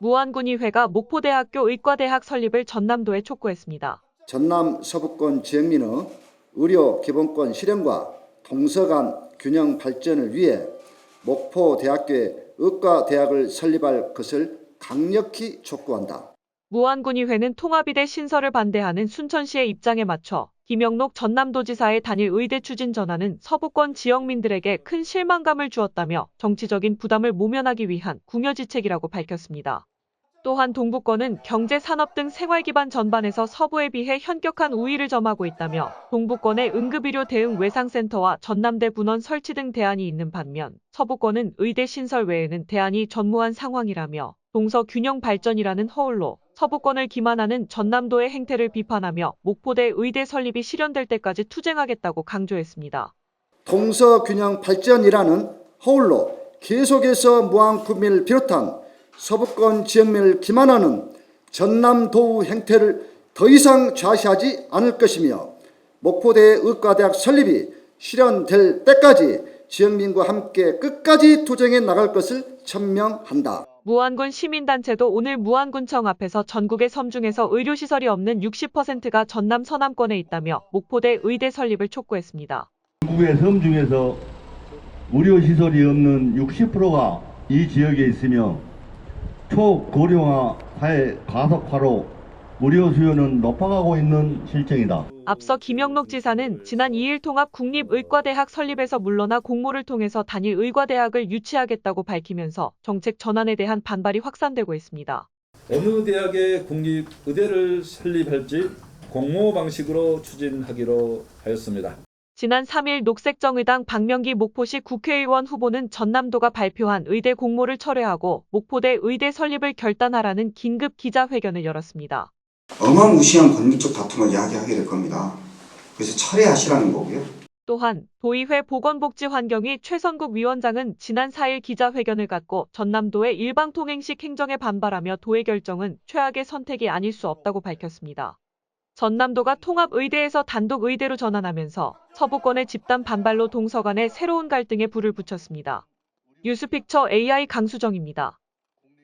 무안군의회가 목포대학교 의과대학 설립을 전남도에 촉구했습니다. 전남 서부권 지역민의 의료 기본권 실현과 동서 간 균형 발전을 위해 목포대학교에 의과대학을 설립할 것을 강력히 촉구한다. 무안군의회는 통합의대 신설을 반대하는 순천시의 입장에 맞춰 김영록 전남도지사의 단일 의대 추진 전환은 서부권 지역민들에게 큰 실망감을 주었다며 정치적인 부담을 모면하기 위한 궁여지책이라고 밝혔습니다. 또한 동부권은 경제, 산업 등 생활 기반 전반에서 서부에 비해 현격한 우위를 점하고 있다며 동부권의 응급의료 대응 외상센터와 전남대 분원 설치 등 대안이 있는 반면 서부권은 의대 신설 외에는 대안이 전무한 상황이라며 동서 균형 발전이라는 허울로 서부권을 기만하는 전남도의 행태를 비판하며 목포대 의대 설립이 실현될 때까지 투쟁하겠다고 강조했습니다. 동서균형 발전이라는 허울로 계속해서 무한구민을 비롯한 서부권 지역민을 기만하는 전남도우 행태를 더 이상 좌시하지 않을 것이며 목포대 의과대학 설립이 실현될 때까지 지역민과 함께 끝까지 투쟁해 나갈 것을 천명한다. 무안군 시민단체도 오늘 무안군청 앞에서 전국의 섬 중에서 의료시설이 없는 60%가 전남 서남권에 있다며 목포대 의대 설립을 촉구했습니다. 전국의 섬 중에서 의료시설이 없는 60%가 이 지역에 있으며 초고령화 사회 가속화로 의료 수요는 높아가고 있는 실정이다. 앞서 김영록 지사는 지난 2일 통합 국립의과대학 설립에서 물러나 공모를 통해서 단일 의과대학을 유치하겠다고 밝히면서 정책 전환에 대한 반발이 확산되고 있습니다. 어느 대학의 국립의대를 설립할지 공모 방식으로 추진하기로 하였습니다. 지난 3일 녹색정의당 박명기 목포시 국회의원 후보는 전남도가 발표한 의대 공모를 철회하고 목포대 의대 설립을 결단하라는 긴급 기자회견을 열었습니다. 어마무시한 권리적 다툼을 야기하게 될 겁니다. 그래서 철회하시라는 거고요. 또한 도의회 보건복지환경위 최선국 위원장은 지난 4일 기자회견을 갖고 전남도의 일방통행식 행정에 반발하며 도의 결정은 최악의 선택이 아닐 수 없다고 밝혔습니다. 전남도가 통합의대에서 단독의대로 전환하면서 서부권의 집단 반발로 동서 간의 새로운 갈등에 불을 붙였습니다. 뉴스픽처 AI 강수정입니다.